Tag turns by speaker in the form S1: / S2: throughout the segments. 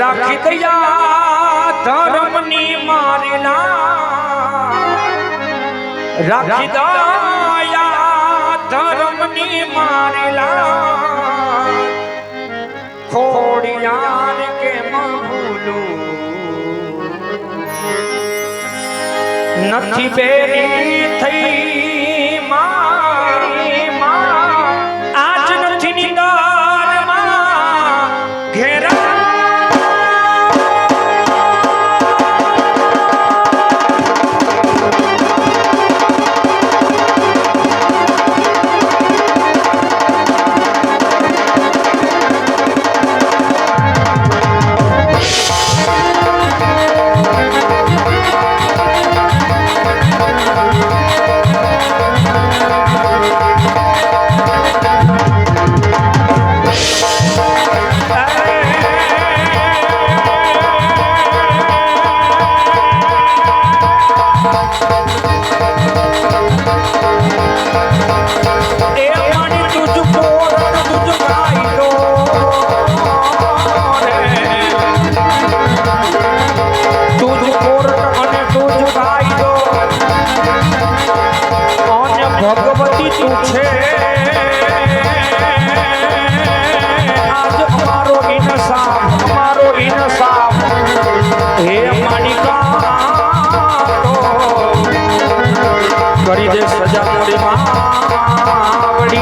S1: રાખી દયા ધર્મની મારેલા. રાખી દયા ધર્મની મારેલા. ખોડિયાર કે મભૂલું નથી બેરી થઈ મારી. માવડી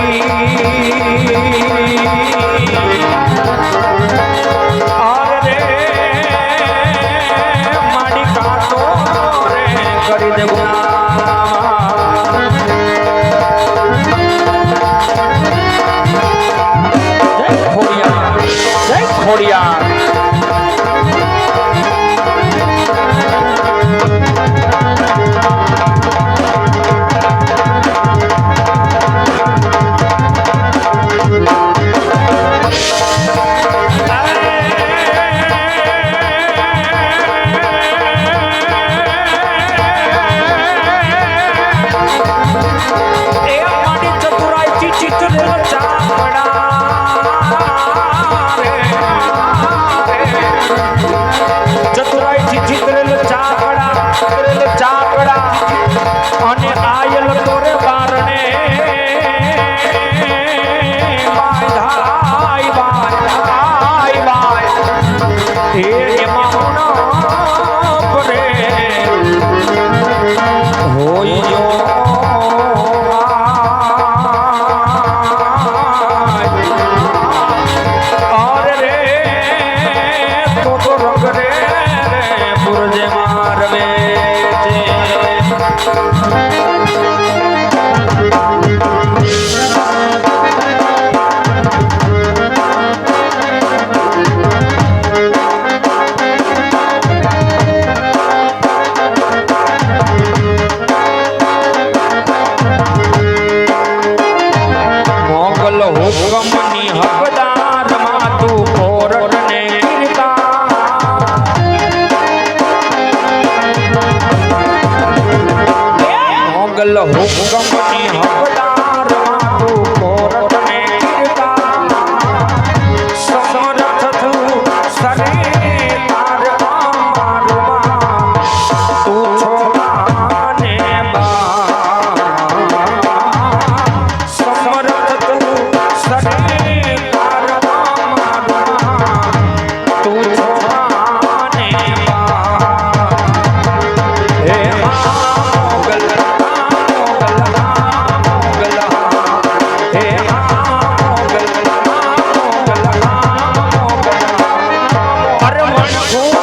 S1: 上龙吴。Turn.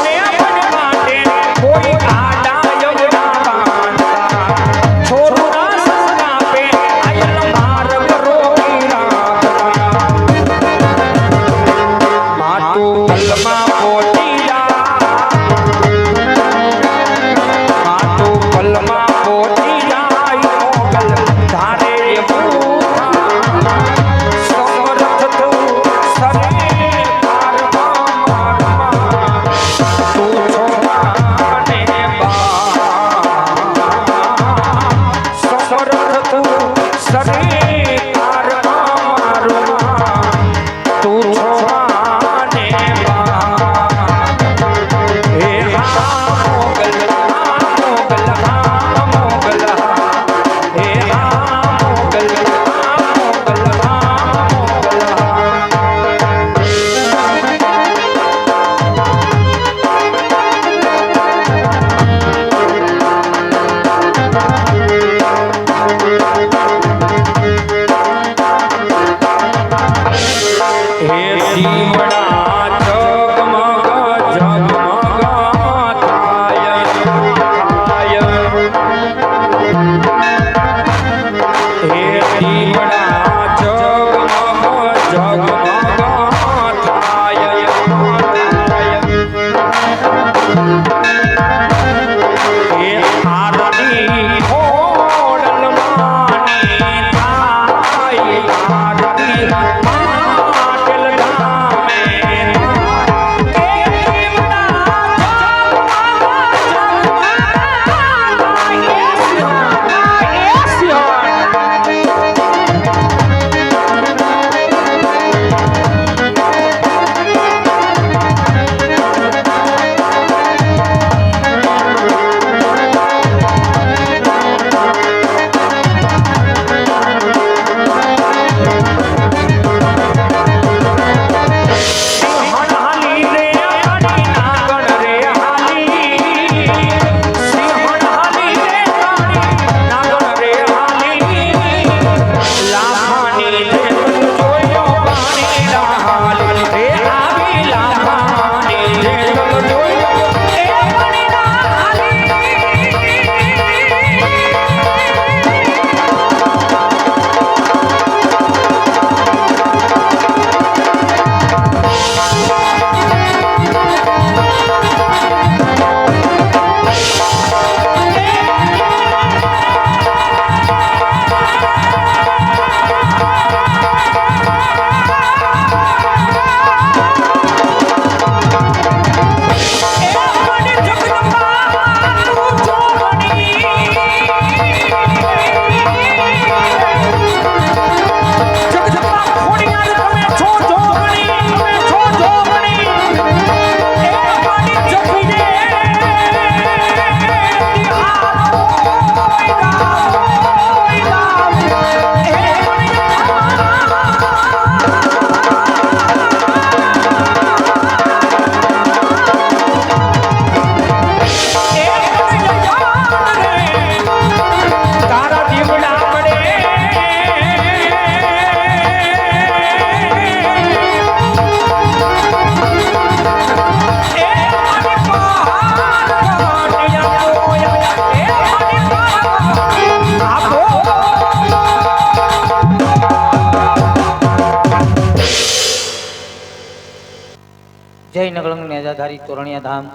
S1: જય
S2: નગળંગ નેજાધારી તોરણિયા ધામ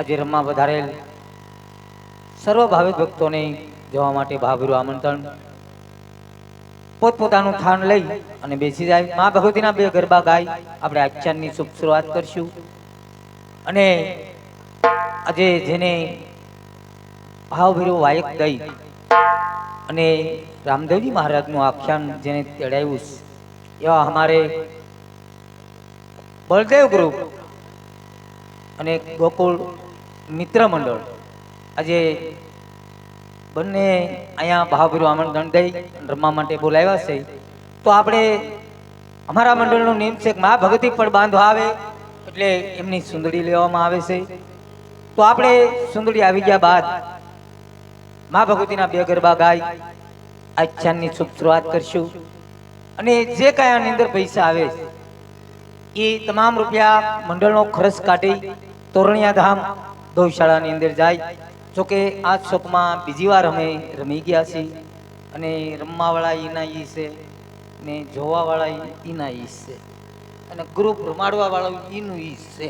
S2: આજે રમવા વધારેલ સર્વ ભાવિક ભક્તોને જવા માટે ભાવરૂ આમંત્રણ. પોતપોતાનું સ્થાન લઈ અને બેસી જાય. મા ભગવતીના બે ગરબા ગાય આપણે આખ્યાનની શુભ શરૂઆત કરશું. અને આજે જેને ભાવભીરો વાયક ગઈ અને રામદેવજી મહારાજનું આખ્યાન જેને તેડાવ્યું એવા અમારે બળદેવ ગ્રુપ અને ગોકુળ મિત્ર મંડળ. આજે બંને અહીંયા ભાવભીરું આમંત્રણ દઈ રમવા માટે બોલાવ્યા છે. તો આપણે અમારા મંડળનું નિયમ છે મા ભગવતી પણ બાંધવા આવે એટલે એમની સુંદડી લેવામાં આવે છે. તો આપણે સુંદડી આવી ગયા બાદ મા ભગવતીના બે ગરબા ગાય આખ્યાનની શુભ શરૂઆત કરશું. અને જે કાંઈ આની અંદર પૈસા આવે છે એ તમામ રૂપિયા મંડળનો ખર્ચ કાઢી તોરણિયા ધામ ગૌશાળાની અંદર જાય. જોકે આ શોકમાં બીજી વાર અમે રમી ગયા છીએ. અને રમવાવાળા એના ઈ છે ને જોવાવાળા એના ઈ છે. અને ગ્રુપ રમાડવાવાળું એનું ઈ છે.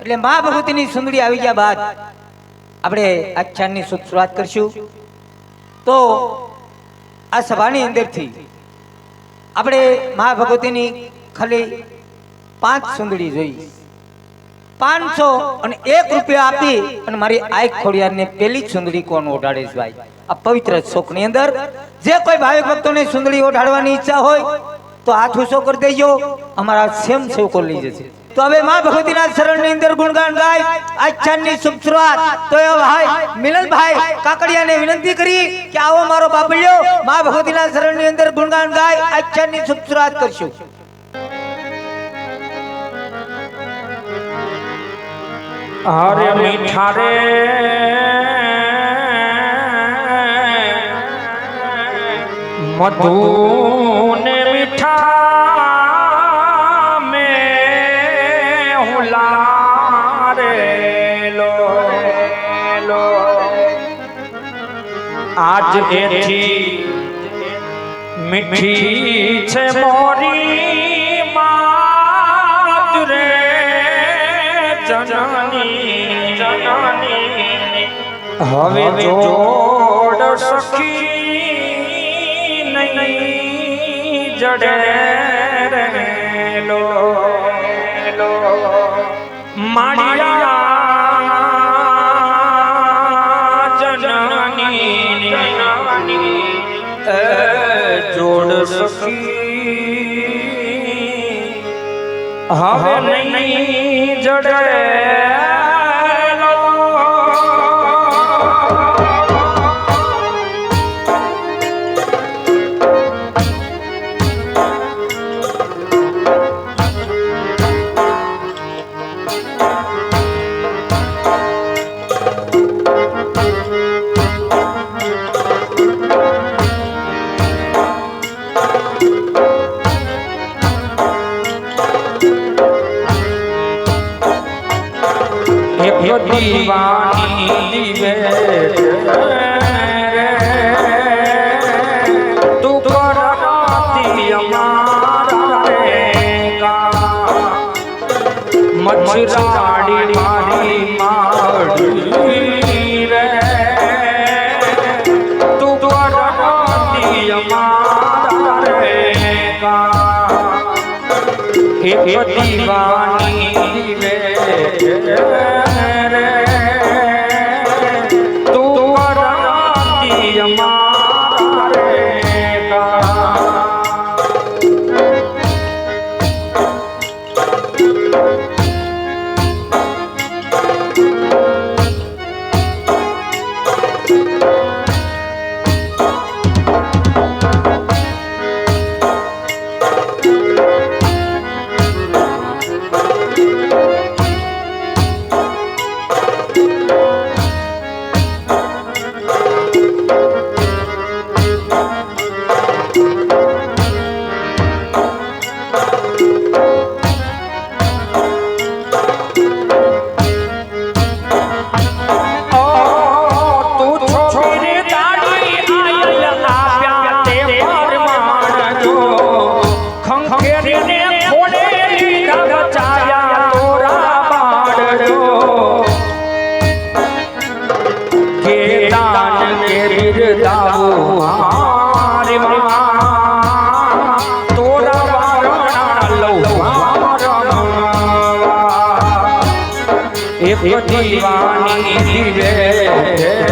S2: એટલે મા ભગવતીની સુંદરી આવી ગયા બાદ આપણે આખ્યાનની શરૂઆત કરશું. તો આ સભાની અંદરથી આપણે મા ભગવતીની ખાલી પાંચ સુંદડી જોઈ. પાંચસો અને એક રૂપિયા આપી અને મારી આંખ ખોડિયારને પેલી સુંદડી કોણ ઓઢાડે છે ભાઈ? આ પવિત્ર શોકની અંદર જે કોઈ ભાવિક ભક્તોને સુંદડી ઓઢાડવાની ઈચ્છા હોય તો હાથ ઊંચો કરી દેજો. અમારા સેમ સેવકો લઈ જશે. તો હવે મા ભગવતીના શરણની અંદર ગુણગાન ગાય. આખ્યાનની શુભ શરૂઆત. તો એ ભાઈ મિલનભાઈ કાકડિયાને વિનંતી કરી કે આવો મારો બાપલ્યો મા ભગવતીના શરણની અંદર ગુણગાન ગાય. આખ્યાનની શુભ શરૂઆત કરશું.
S1: અરે મીઠા રે મધુ ને મીઠા મે હુલા રે લો લો આજ એથી મીઠી છે મોરી હવે જોડ સખી નહીં જડે લો લો માળિયા જનની જનની જોડ સખી હવે નહીં જડે દીવાની દીવે. રે તું કરતી અમારા રે કા મચ્છરાડી મારી માડી રે તું કરતી અમારા રે કા દીવાની રે એક દીવાની દિવે